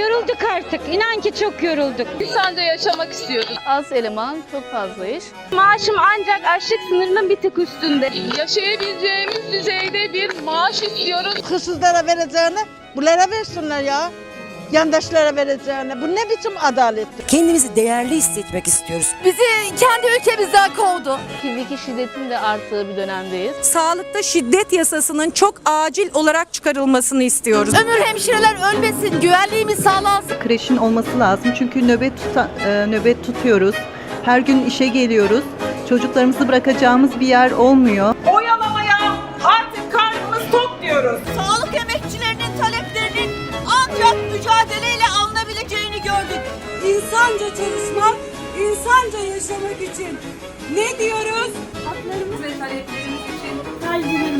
Yorulduk artık. İnan ki çok yorulduk. İnsanca yaşamak istiyoruz. Az eleman, çok fazla iş. Maaşım ancak açlık sınırının bir tık üstünde. Yaşayabileceğimiz düzeyde bir maaş istiyoruz. hırsızlara vereceğini bunlara versinler ya. Yandaşlara vereceğini. Bu ne biçim adalettir? Kendimizi değerli hissetmek istiyoruz. Bizi kendi ülkemizden kovdu. Fiziki şiddetin de arttığı bir dönemdeyiz. Sağlıkta şiddet yasasının çok acil olarak çıkarılmasını istiyoruz. Ömür hemşireler ölmesin, güvenliğimiz sağlansın. kreşin olması lazım. Çünkü nöbet tuta- e, nöbet tutuyoruz. Her gün işe geliyoruz. Çocuklarımızı bırakacağımız bir yer olmuyor. Oyalamaya artık karnımız tok diyoruz. Sağlık emekçilerinin mücadeleyle alınabileceğini gördük. İnsanca çalışmak, insanca yaşamak için ne diyoruz? Haklarımız ve taleplerimiz için Kalbimizle.